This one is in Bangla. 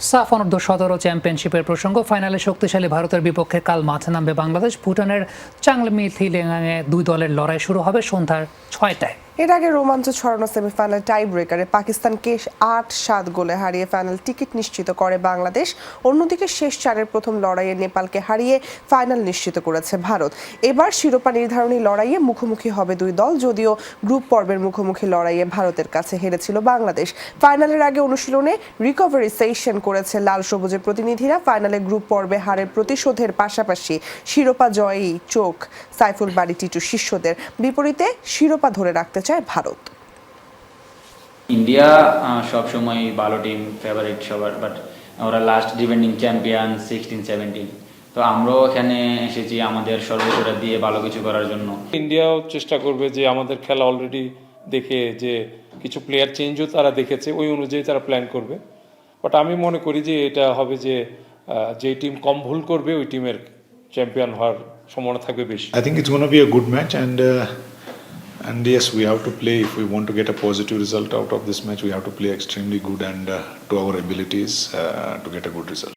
সাফ অনূর্ধ্ব সতেরো চ্যাম্পিয়নশিপের প্রসঙ্গ, ফাইনালে শক্তিশালী ভারতের বিপক্ষে কাল মাঠে নামবে বাংলাদেশ। ভুটানের চাংলমি থিলেঙাঙে দুই দলের লড়াই শুরু হবে সন্ধ্যার ছয়টায়। এর আগে রোমাঞ্চ ছড়ানো সেমিফাইনাল টাই ব্রেকারে পাকিস্তানকে আট সাত গোলে হারিয়ে ফাইনাল টিকিট নিশ্চিত করে বাংলাদেশ। অন্যদিকে শেষ চারের প্রথম লড়াইয়ে নেপালকে হারিয়ে ফাইনাল নিশ্চিত করেছে ভারত। এবার শিরোপা নির্ধারণী লড়াইয়ে মুখোমুখি হবে দুই দল, যদিও গ্রুপ পর্বের মুখোমুখি লড়াইয়ে ভারতের কাছে হেরেছিল বাংলাদেশ। ফাইনালের আগে অনুশীলনে রিকভারি সেশন করেছে লাল সবুজের প্রতিনিধিরা। ফাইনালে গ্রুপ পর্বে হারের প্রতিশোধের পাশাপাশি শিরোপা জয়ই চোখ সাইফুল বাড়ি টিটু শিষ্যদের। বিপরীতে শিরোপা ধরে রাখতে চায় ভারত। ইন্ডিয়া সব সময় ভালো টিম ফেভারিট সবার বাট ওরা last defending champion sixteen seventeen তো আমরাও এখানে এসেছি আমাদের সর্বোচ্চটা দিয়ে ভালো কিছু করার জন্য। ইন্ডিয়াও চেষ্টা করবে যে আমাদের খেলা অলরেডি দেখে যে কিছু প্লেয়ার চেঞ্জও তারা দেখেছে ওই অনুযায়ী তারা প্ল্যান করবে। বাট আমি মনে করি যে এটা হবে যে যে টিম কম ভুল করবে ওই টিমের চ্যাম্পিয়ন হওয়ার সম্ভাবনা থাকবে বেশি। I think it's going to be good match uh, and yes, we have to play if we want to get a positive result out of this match. We have to play extremely good and uh, to our abilities uh, to get a good result.